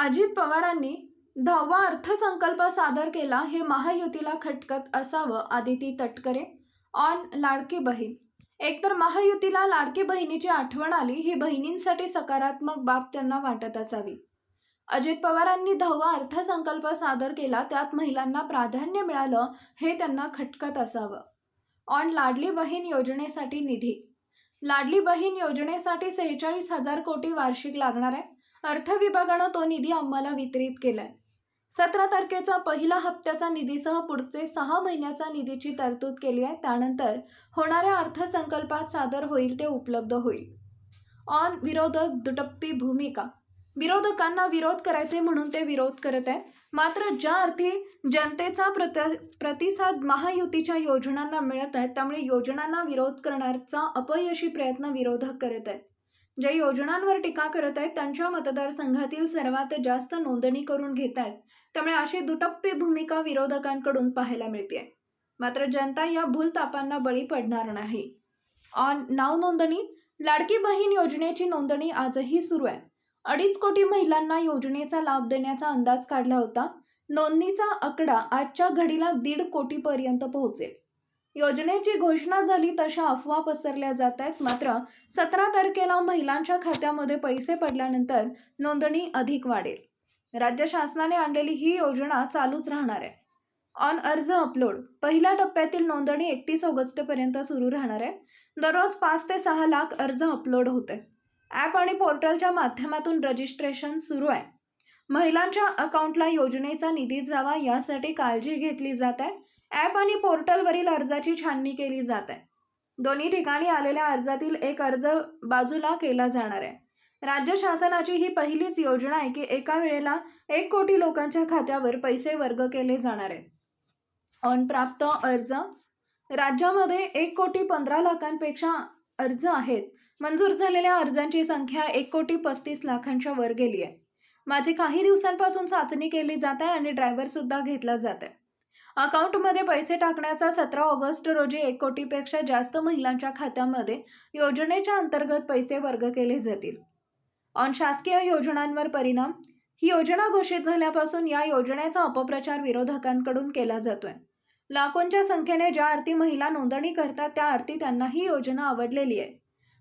अजित पवारांनी दहावा अर्थसंकल्प सादर केला हे महायुतीला खटकत असावं आदिती तटकरे ऑन लाडकी बहीण. एकतर महायुतीला लाडकी बहिणीची आठवण आली ही बहिणींसाठी सकारात्मक बाब त्यांना वाटत असावी. अजित पवारांनी दहावा अर्थसंकल्प सादर केला त्यात महिलांना प्राधान्य मिळालं हे त्यांना खटकत असावं. ऑन लाडली बहीण योजनेसाठी निधी. लाडली बहीण योजनेसाठी सेहेचाळीस हजार कोटी वार्षिक लागणार आहे. अर्थ विभागानं तो निधी आम्हाला वितरित केलाय. सतरा तारखेचा पहिला हप्त्याचा निधीसह पुढचे सहा महिन्याचा निधीची तरतूद केली आहे. त्यानंतर होणाऱ्या अर्थसंकल्पात सादर होईल ते उपलब्ध होईल. ऑन विरोधक दुटप्पी भूमिका. विरोधकांना विरोध करायचे म्हणून ते विरोध करत आहेत. मात्र ज्या अर्थी जनतेचा प्रत प्रतिसाद महायुतीच्या योजनांना मिळत आहेत त्यामुळे योजनांना विरोध करण्याचा अपयशी प्रयत्न विरोधक करत आहेत. ज्या योजनांवर टीका करत आहेत त्यांच्या मतदारसंघातील सर्वात जास्त नोंदणी करून घेत आहेत. त्यामुळे अशी दुटप्पी भूमिका विरोधकांकडून पाहायला मिळते मात्र जनता या भूलतापांना बळी पडणार नाही. ऑन नाव नोंदणी लाडकी बहीण योजनेची नोंदणी आजही सुरू आहे. अडीच कोटी महिलांना योजनेचा लाभ देण्याचा अंदाज काढला होता. नोंदणीचा आकडा आजच्या घडीला दीड कोटीपर्यंत पोहोचेल. योजनेची घोषणा झाली तशा अफवा पसरल्या जात आहेत मात्र सतरा तारखेला महिलांच्या खात्यामध्ये पैसे पडल्यानंतर नोंदणी अधिक वाढेल. राज्य शासनाने आणलेली ही योजना चालूच राहणार आहे. ऑन अर्ज अपलोड. पहिल्या टप्प्यातील नोंदणी एकतीस ऑगस्टपर्यंत सुरू राहणार आहे. दररोज पाच ते सहा लाख अर्ज अपलोड होते ॲप आणि पोर्टलच्या माध्यमातून रजिस्ट्रेशन सुरू आहे. महिलांच्या अकाउंटला योजनेचा निधी जावा यासाठी काळजी घेतली जात आहे. ॲप आणि पोर्टलवरील अर्जाची छाननी केली जात आहे. दोन्ही ठिकाणी आलेल्या अर्जातील एक अर्ज बाजूला केला जाणार आहे. राज्य शासनाची ही पहिलीच योजना आहे की एका वेळेला एक कोटी लोकांच्या खात्यावर पैसे वर्ग केले जाणार आहेत. अनप्राप्त अर्ज. राज्यामध्ये एक कोटी पंधरा लाखांपेक्षा अर्ज आहेत. मंजूर झालेल्या अर्जांची संख्या एक कोटी पस्तीस लाखांच्या वर गेली आहे. माझी काही दिवसांपासून चाचणी केली जात आहे आणि ड्रायव्हरसुद्धा घेतला जात आहे. अकाउंटमध्ये पैसे टाकण्याचा सतरा ऑगस्ट रोजी एक कोटीपेक्षा जास्त महिलांच्या खात्यामध्ये योजनेच्या अंतर्गत पैसे वर्ग केले जातील. ऑन शासकीय योजनांवर परिणाम. ही योजना घोषित झाल्यापासून या योजनेचा अपप्रचार विरोधकांकडून केला जातोय. लाखोंच्या संख्येने ज्या अर्थी महिला नोंदणी करतात त्या अर्थी त्यांना ही योजना आवडलेली आहे.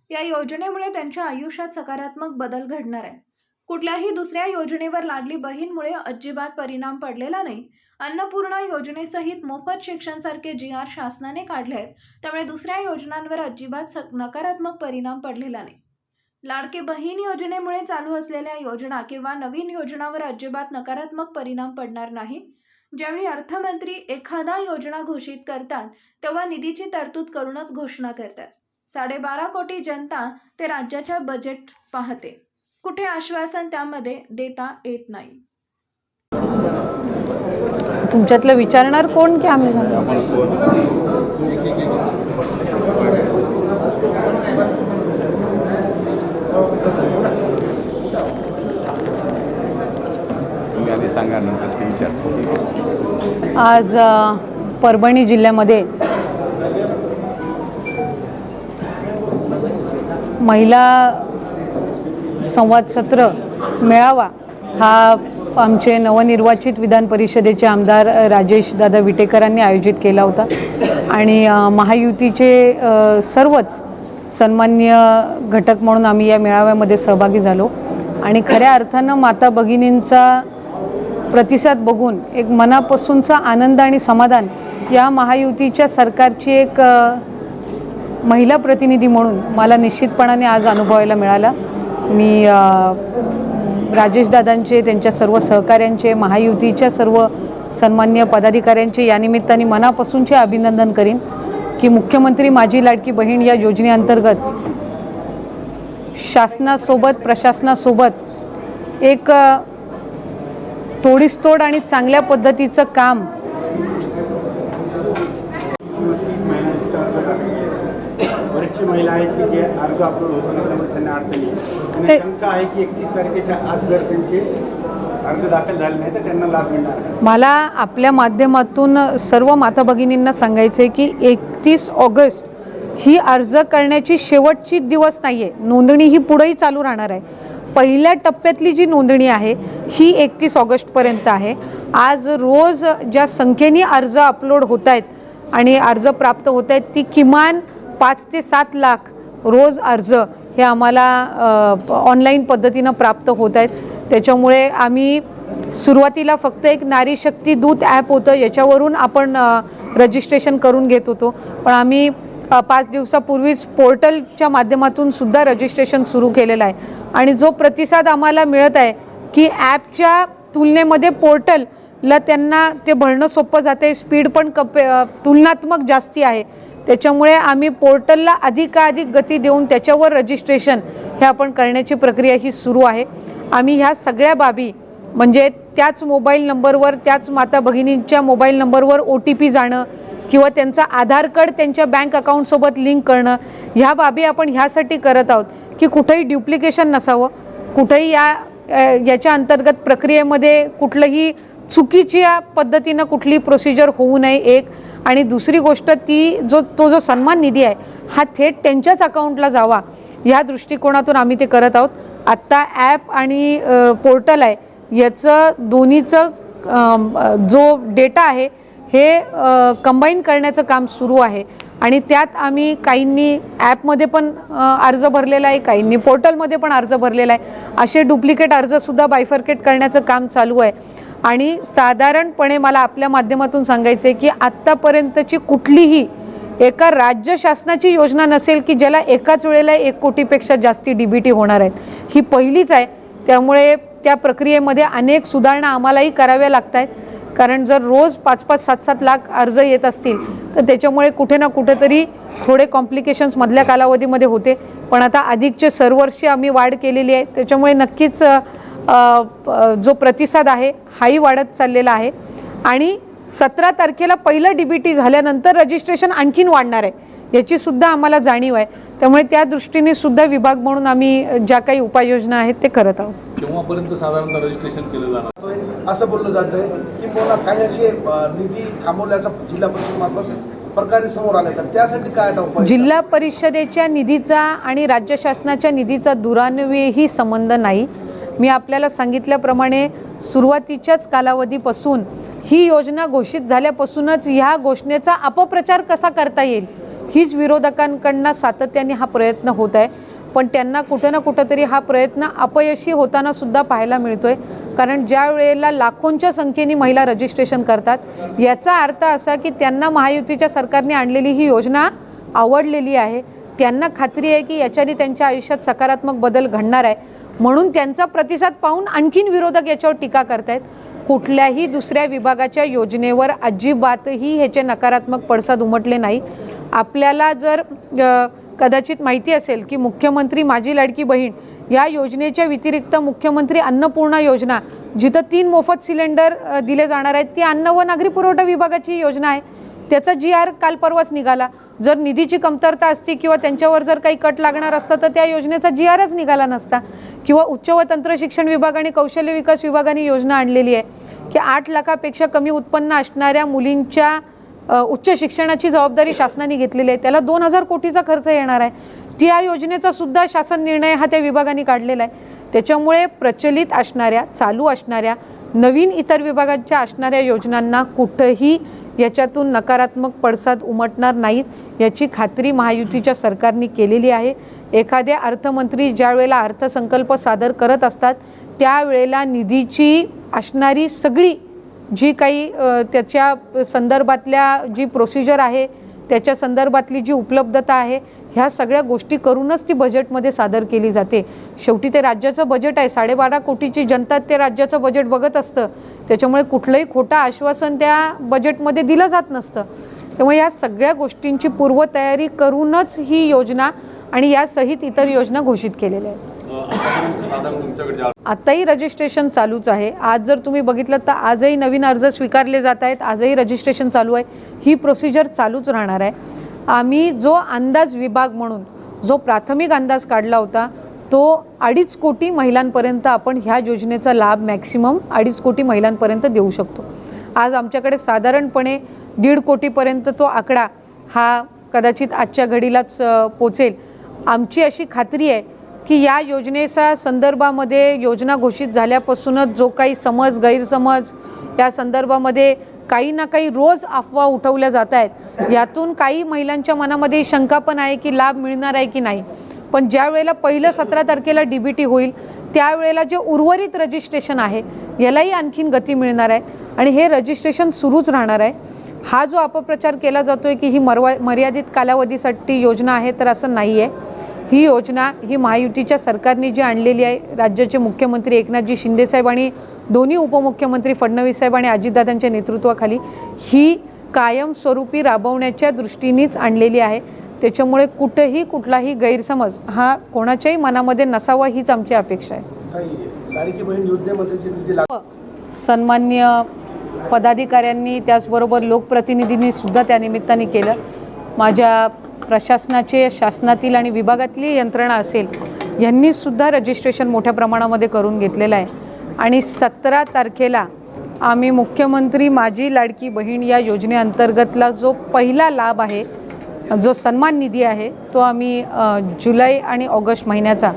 या योजनेमुळे त्यांच्या आयुष्यात सकारात्मक बदल घडणार आहे. कुठल्याही दुसऱ्या योजनेवर लाडली बहीणमुळे अजिबात परिणाम पडलेला नाही. अन्नपूर्णा योजनेसहित मोफत शिक्षणसारखे जी आर शासनाने काढले आहेत त्यामुळे दुसऱ्या योजनांवर अजिबात सक नकारात्मक परिणाम पडलेला नाही. लाडके बहीण योजनेमुळे चालू असलेल्या योजना किंवा नवीन योजनावर अजिबात नकारात्मक परिणाम पडणार नाही. ज्यावेळी अर्थमंत्री एखादा योजना घोषित करतात तेव्हा निधीची तरतूद करूनच घोषणा करतात. साडेबारा कोटी जनता ते राज्याच्या बजेट पाहते. कुठे आश्वासन त्यामध्ये देता येत नाही. तुमच्यातलं विचारणार कोण की आम्ही सांगू नंतर आज परभणी जिल्ह्यामध्ये महिला संवाद सत्र मेळावा हा आमचे नवनिर्वाचित विधान परिषदेचे आमदार राजेश दादा विटेकरांनी आयोजित केला होता. आणि महायुतीचे सर्वच सन्मान्य घटक म्हणून आम्ही या मेळाव्यामध्ये सहभागी झालो. आणि खऱ्या अर्थानं माता भगिनींचा प्रतिसाद बघून एक मनापासूनचा आनंद आणि समाधान या महायुतीच्या सरकारची एक महिला प्रतिनिधी म्हणून मला निश्चितपणाने आज अनुभवायला मिळाला. मी राजेशदादांचे त्यांच्या सर्व सहकाऱ्यांचे महायुतीच्या सर्व सन्मान्य पदाधिकाऱ्यांचे यानिमित्ताने मनापासूनचे अभिनंदन करीन की मुख्यमंत्री माझी लाडकी बहीण या योजनेअंतर्गत शासनासोबत प्रशासनासोबत एक अ, तोडीसतोड आणि चांगल्या पद्धतीचं काम बरेचसे महिला आहेत की जे अर्ज अपलोड होतो नसल्यामुळे त्यांना अडचणी ते- शंका आहे की एकतीस तारखेच्या आत जर त्यांचे अर्ज दाखल झाले नाही तर त्यांना लाभ मिळणार नाही. मला आपल्या माध्यमातून सर्व माता भगिनींना सांगायचं आहे की एकतीस ऑगस्ट ही अर्ज करण्याची शेवटची दिवस नाही आहे नोंदणी ही पुढेही चालू राहणार आहे. पहिल्या टप्प्यातली जी नोंदणी आहे ही एकतीस ऑगस्टपर्यंत आहे. आज रोज ज्या संख्येने अर्ज अपलोड होत आहेत आणि अर्ज प्राप्त होत आहेत ती किमान पाच ते सात लाख रोज अर्ज हे आम्हाला ऑनलाईन पद्धतीनं प्राप्त होत आहेत. त्याच्यामुळे आम्ही सुरुवातीला फक्त एक नारी शक्ती दूत ॲप होतं याच्यावरून आपण रजिस्ट्रेशन करून घेत होतो. पण आम्ही पाच दिवसापूर्वीच पोर्टलच्या माध्यमातून सुद्धा रजिस्ट्रेशन सुरू केलेलं आहे. आणि जो प्रतिसाद आम्हाला मिळत आहे की ॲपच्या तुलनेमध्ये पोर्टलला त्यांना ते भरणं सोपं जाते स्पीड पण कपे तुलनात्मक जास्ती आहे. त्याच्यामुळे आम्ही पोर्टलला अधिकाधिक गती देऊन त्याच्यावर रजिस्ट्रेशन हे आपण करण्याची प्रक्रिया ही सुरू आहे. आम्ही ह्या सगळ्या बाबी म्हणजे त्याच मोबाईल नंबरवर त्याच माता भगिनींच्या मोबाईल नंबरवर ओ टी पी जाणं किंवा त्यांचा आधार कार्ड त्यांच्या बँक अकाउंटसोबत लिंक करणं ह्या बाबी आपण ह्यासाठी करत आहोत की कुठंही ड्युप्लिकेशन नसावं. कुठंही या याच्या अंतर्गत प्रक्रियेमध्ये कुठलंही चुकीच्या पद्धतीनं कुठली प्रोसिजर होऊ नये एक. आणि दुसरी गोष्ट ती जो तो जो सन्मान निधी आहे हा थेट त्यांच्याच अकाउंटला जावा. या दृष्टिकोनातून आम्ही ते करत आहोत. आत्ता ॲप आणि पोर्टल आहे याचं दोन्हीचं जो डेटा आहे हे कंबाईन करण्याचं काम सुरू आहे. आणि त्यात आम्ही काहींनी ॲपमध्ये पण अर्ज भरलेला आहे काहींनी पोर्टलमध्ये पण अर्ज भरलेला आहे. असे डुप्लिकेट अर्जसुद्धा बायफर्केट करण्याचं काम चालू आहे. आणि साधारणपणे मला आपल्या माध्यमातून सांगायचं आहे की आत्तापर्यंतची कुठलीही एका राज्य शासनाची योजना नसेल की ज्याला एकाच वेळेला एक कोटीपेक्षा जास्ती डी बी टी होणार आहेत. ही पहिलीच आहे. त्यामुळे त्या प्रक्रियेमध्ये अनेक सुधारणा आम्हालाही कराव्या लागत आहेत कारण जर रोज पाच पाच सात सात लाख अर्ज येत असतील तर त्याच्यामुळे कुठे ना कुठेतरी थोडे कॉम्प्लिकेशन्स मधल्या कालावधीमध्ये होते. पण आता अधिकचे सर्व्हर्सची आम्ही वाढ केलेली आहे. त्याच्यामुळे नक्कीच जो प्रतिसाद आहे हाही वाढत चाललेला आहे. आणि सतरा तारखेला पहिलं डी बी टी झाल्यानंतर रजिस्ट्रेशन आणखीन वाढणार आहे. याची सुद्धा आम्हाला जाणीव आहे. त्यामुळे त्या दृष्टीने सुद्धा विभाग म्हणून आम्ही ज्या काही उपाययोजना आहेत ते करत आहोत. केव्हापर्यंत साधारणतः रजिस्ट्रेशन केलं जाणार? असं बोललं जात आहे की मला काही असे निधी थांबवल्याचा जिल्हा परिषदेमार्फत प्रकारे समोर आले तर त्यासाठी काय जिल्हा परिषदेच्या निधीचा आणि राज्य शासनाच्या निधीचा दुरान्वयही संबंध नाही. मी आपल्याला सांगितल्याप्रमाणे सुरुवातीच्याच कालावधीपासून ही योजना घोषित झाल्यापासूनच ह्या घोषणेचा अपप्रचार कसा करता येईल हीच विरोधकांकडनं सातत्याने हा प्रयत्न होत आहे. पण त्यांना कुठं ना कुठंतरी हा प्रयत्न अपयशी होताना सुद्धा पाहायला मिळतोय. कारण ज्या वेळेला लाखोंच्या संख्येने महिला रजिस्ट्रेशन करतात याचा अर्थ असा की त्यांना महायुतीच्या सरकारने आणलेली ही योजना आवडलेली आहे. त्यांना खात्री आहे की याच्याने त्यांच्या आयुष्यात सकारात्मक बदल घडणार आहे. म्हणून त्यांचा प्रतिसाद पाहून आणखीन विरोधक याच्यावर टीका करतायत. कुठल्याही दुसऱ्या विभागाच्या योजनेवर अजिबातही ह्याचे नकारात्मक पडसाद उमटले नाही. आपल्याला जर कदाचित माहिती असेल की मुख्यमंत्री माझी लाडकी बहीण या योजनेच्या व्यतिरिक्त मुख्यमंत्री अन्नपूर्णा योजना जिथं तीन मोफत सिलेंडर दिले जाणार आहेत ती अन्न व नागरी पुरवठा विभागाची योजना आहे. त्याचा जी आर काल परवाच निघाला. जर निधीची कमतरता असती किंवा त्यांच्यावर जर काही कट लागणार असता तर त्या योजनेचा जी आरच निघाला नसता. किंवा उच्च व तंत्र शिक्षण विभाग आणि कौशल्य विकास विभागाने योजना आणलेली आहे की आठ लाखापेक्षा कमी उत्पन्न असणाऱ्या मुलींच्या उच्च शिक्षणाची जबाबदारी शासनाने घेतलेली आहे. त्याला दोन हजार कोटीचा खर्च येणार आहे. त्या योजनेचा सुद्धा शासन निर्णय हा त्या विभागाने काढलेला आहे. त्याच्यामुळे प्रचलित असणाऱ्या चालू असणाऱ्या नवीन इतर विभागांच्या असणाऱ्या योजनांना कुठंही याच्यातून नकारात्मक पडसाद उमटणार नाहीत याची खात्री महायुतीच्या सरकारने केलेली आहे. एखादे अर्थमंत्री ज्या वेळेला अर्थसंकल्प सादर करत असतात त्यावेळेला निधीची असणारी सगळी जी काही त्याच्या संदर्भातल्या जी प्रोसिजर आहे त्याच्या संदर्भातली जी उपलब्धता आहे ह्या सगळ्या गोष्टी करूनच ती बजेटमध्ये सादर केली जाते. शेवटी ते राज्याचं बजेट आहे. साडेबारा कोटीची जनता ते राज्याचं बजेट बघत असतं. त्याच्यामुळे कुठलंही खोटं आश्वासन त्या बजेटमध्ये दिलं जात नसतं. त्यामुळे या सगळ्या गोष्टींची पूर्वतयारी करूनच ही योजना आणि यासहित इतर योजना घोषित केलेल्या आहेत. आत्ताही रजिस्ट्रेशन चालूच आहे. आज जर तुम्ही बघितलं तर आजही नवीन अर्ज स्वीकारले जात आहेत. आजही रजिस्ट्रेशन चालू आहे. ही प्रोसिजर चालूच राहणार आहे. आम्ही जो अंदाज विभाग म्हणून जो प्राथमिक अंदाज काढला होता तो अडीच कोटी महिलांपर्यंत आपण ह्या योजनेचा लाभ मॅक्सिमम अडीच कोटी महिलांपर्यंत देऊ शकतो. आज आमच्याकडे साधारणपणे दीड कोटीपर्यंत तो आकडा हा कदाचित आजच्या घडीलाच पोचेल. आमची अशी खात्री आहे की या योजनेच्या संदर्भामध्ये योजना घोषित झाल्यापासूनच जो काही समज गैरसमज या संदर्भामध्ये काही ना काही रोज अफवा उठवल्या जात आहेत. यातून काही महिलांच्या मनामध्ये शंका पण आहे की लाभ मिळणार आहे की नाही. पण ज्या वेळेला पहिलं सतरा तारखेला डी बी टी होईल त्यावेळेला जे उर्वरित रजिस्ट्रेशन आहे यालाही आणखीन गती मिळणार आहे. आणि हे रजिस्ट्रेशन सुरूच राहणार आहे. हा जो अपप्रचार केला जातो आहे की ही मरवा मर्यादित कालावधीसाठी योजना आहे तर असं नाही आहे ही योजना ही महायुतीच्या सरकारने जी आणलेली आहे राज्याचे मुख्यमंत्री एकनाथजी शिंदेसाहेब आणि दोन्ही उपमुख्यमंत्री फडणवीस साहेब आणि अजितदादांच्या नेतृत्वाखाली ही कायमस्वरूपी राबवण्याच्या दृष्टीनेच आणलेली आहे. त्याच्यामुळे कुठंही कुठलाही गैरसमज हा कोणाच्याही मनामध्ये नसावा हीच आमची अपेक्षा आहे. सन्मान्य पदाधिकाऱ्यांनी त्याचबरोबर लोकप्रतिनिधींनी सुद्धा त्या निमित्ताने केलं. माझ्या प्रशासनाचे शासनातील आणि विभागातली यंत्रणा असेल यांनी सुद्धा रजिस्ट्रेशन मोठ्या प्रमाणामध्ये करून घेतलेलं आहे. आणि सतरा तारखेला आम्ही मुख्यमंत्री माझी लाडकी बहीण या योजनेअंतर्गतला जो पहिला लाभ आहे जो सन्मान निधी आहे तो आम्ही जुलै आणि ऑगस्ट महिन्याचा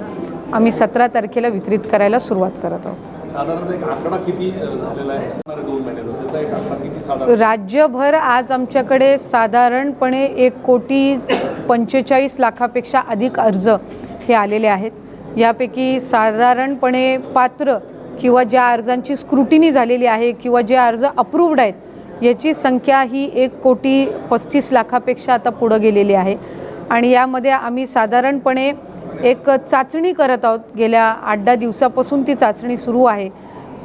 आम्ही सतरा तारखेला वितरित करायला सुरुवात करत आहोत. साधारणतः एक आकडा किती झालेला आहे? दोन महिन्याचा त्याचा एक आकडा किती साधारण? राज्यभर आज आमच्याकडे साधारणपणे एक कोटी पंचेचाळीस लाखापेक्षा अधिक अर्ज हे आलेले आहेत. यापैकी साधारणपणे पात्र किंवा ज्या अर्जांची स्क्रुटिनी झालेली आहे किंवा जे अर्ज अप्रूव्ड आहेत याची संख्या ही एक कोटी पस्तीस लाखापेक्षा आता पुढं गेलेली आहे. आणि यामध्ये आम्ही साधारणपणे एक चाचणी करत आहोत. गेल्या आठ दहा दिवसापासून ती चाचणी सुरू आहे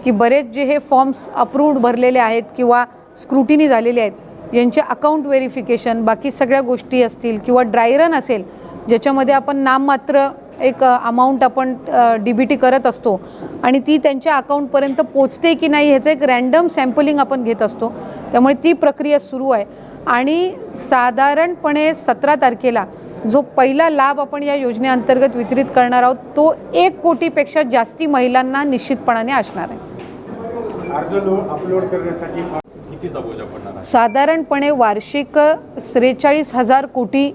की बरेच जे हे फॉर्म्स अप्रूव्ड भरलेले आहेत किंवा स्क्रुटिनी झालेले आहेत यांचे अकाउंट व्हेरिफिकेशन बाकी सगळ्या गोष्टी असतील किंवा ड्रायरन असेल ज्याच्यामध्ये आपण नाममात्र एक अमाऊंट आपण डी बी टी करत असतो आणि ती त्यांच्या अकाउंटपर्यंत पोचते की नाही ह्याचं एक रॅन्डम सॅम्पलिंग आपण घेत असतो. त्यामुळे ती प्रक्रिया सुरू आहे. आणि साधारणपणे सतरा तारखेला जो पहिला लाभ आपण या योजनेअंतर्गत वितरित करणार आहोत तो एक कोटीपेक्षा जास्ती महिलांना निश्चितपणाने असणार आहे. अर्ज अपलोड करण्यासाठी साधारणपणे वार्षिक त्रेचाळीस हजार कोटी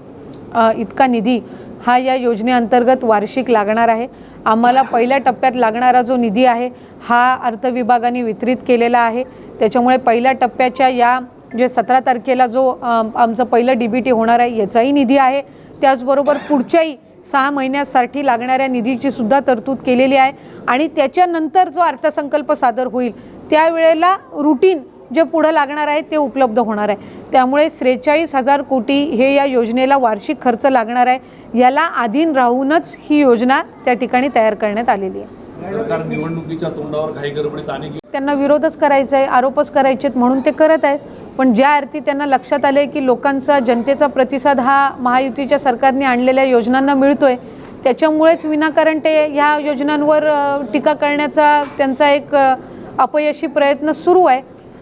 इतका निधी हा या योजनेअंतर्गत वार्षिक लागणार आहे. आम्हाला पहिल्या टप्प्यात लागणारा जो निधी आहे हा अर्थविभागाने वितरित केलेला आहे. त्याच्यामुळे पहिल्या टप्प्याच्या या जे सतरा तारखेला जो आमचं पहिलं डी बी टी होणार आहे याचाही निधी आहे. त्याचबरोबर पुढच्याही सहा महिन्यासाठी लागणाऱ्या निधीची सुद्धा तरतूद केलेली आहे. आणि त्याच्यानंतर जो अर्थसंकल्प सादर होईल त्यावेळेला रुटीन जे पुढं लागणार आहे ते उपलब्ध होणार आहे. त्यामुळे त्रेचाळीस हजार कोटी हे या योजनेला वार्षिक खर्च लागणार आहे. याला अधीन राहूनच ही योजना त्या ठिकाणी तयार करण्यात आलेली आहे. सरकार निवडणुकीच्या तोंडावर घाई गडबडीत अनेक त्यांना विरोधच करायचा आहे आरोपच करायचे आहेत म्हणून ते करत आहेत. पण ज्या अर्थी त्यांना लक्षात आले की लोकांचा जनतेचा प्रतिसाद हा महायुतीच्या सरकारने आणलेल्या योजनांना मिळतोय त्याच्यामुळेच विनाकारण ते ह्या योजनांवर टीका करण्याचा त्यांचा एक अपयशी प्रयत्न सुरू आहे.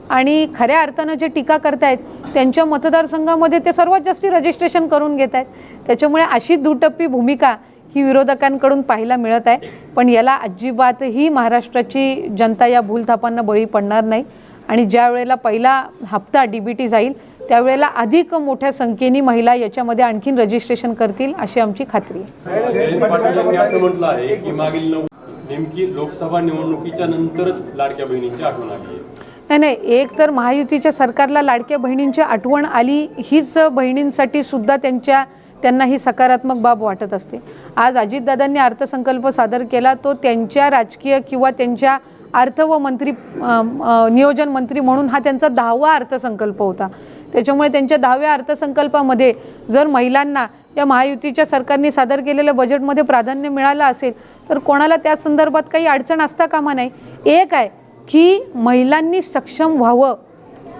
आणि खऱ्या अर्थानं जे टीका करतायत त्यांच्या मतदारसंघामध्ये ते सर्वात जास्ती रजिस्ट्रेशन करून घेत आहेत त्याच्यामुळे अशी दुटप्पी भूमिका ही विरोधकांकडून पाहायला मिळत आहे. पण याला अजिबातही महाराष्ट्राची जनता या भूलथापांना बळी पडणार नाही. आणि ज्या वेळेला पहिला हप्ता डी बी टी जाईल त्यावेळेला अधिक मोठ्या संख्येने महिला याच्यामध्ये आणखीन रजिस्ट्रेशन करतील अशी आमची खात्री आहे. नेमकी लोकसभा निवडणुकीच्या नंतरच लाडक्या बहिणींची आठवण आली आहे. नाही नाही एक तर महायुतीच्या सरकारला लाडक्या बहिणींची आठवण आली. हीच बहिणींसाठी सुद्धा त्यांच्या त्यांना ही सकारात्मक बाब वाटत असते. आज अजितदादांनी अर्थसंकल्प सादर केला तो त्यांच्या राजकीय किंवा त्यांच्या अर्थ व मंत्री नियोजन मंत्री म्हणून हा त्यांचा दहावा अर्थसंकल्प होता. त्याच्यामुळे त्यांच्या दहाव्या अर्थसंकल्पामध्ये जर महिलांना या महायुतीच्या सरकारने सादर केलेल्या बजेटमध्ये प्राधान्य मिळालं असेल तर कोणाला त्या संदर्भात काही अडचण असता कामा नाही एक आहे की महिलांनी सक्षम व्हावं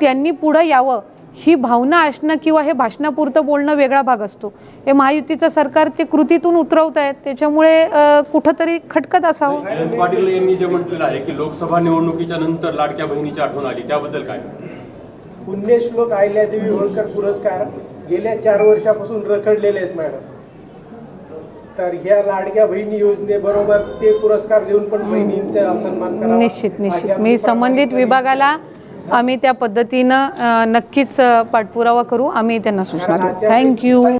त्यांनी पुढं यावं ही भावना असणं किंवा हे भाषणापुरतं बोलणं वेगळा भाग असतो. हे महायुतीचं सरकार ते कृतीतून उतरवत आहेत त्याच्यामुळे कुठंतरी खटकत असावं. जयंत पाटील यांनी जे म्हटलेलं आहे की लोकसभा निवडणुकीच्या नंतर लाडक्या बहिणीची आठवण आली त्याबद्दल काय? पुण्यश्लोक अहिल्यादेवी होळकर पुरस्कार गेल्या चार वर्षापासून रखडलेले आहेत मॅडम. तर ह्या लाडक्या बहिणी योजनेबरोबर ते पुरस्कार देऊन पण बहिणींचा सन्मान निश्चित निश्चित. मी संबंधित विभागाला आम्ही त्या पद्धतीनं नक्कीच पाठपुरावा करू. आम्ही त्यांना सूचना देऊ. थँक्यू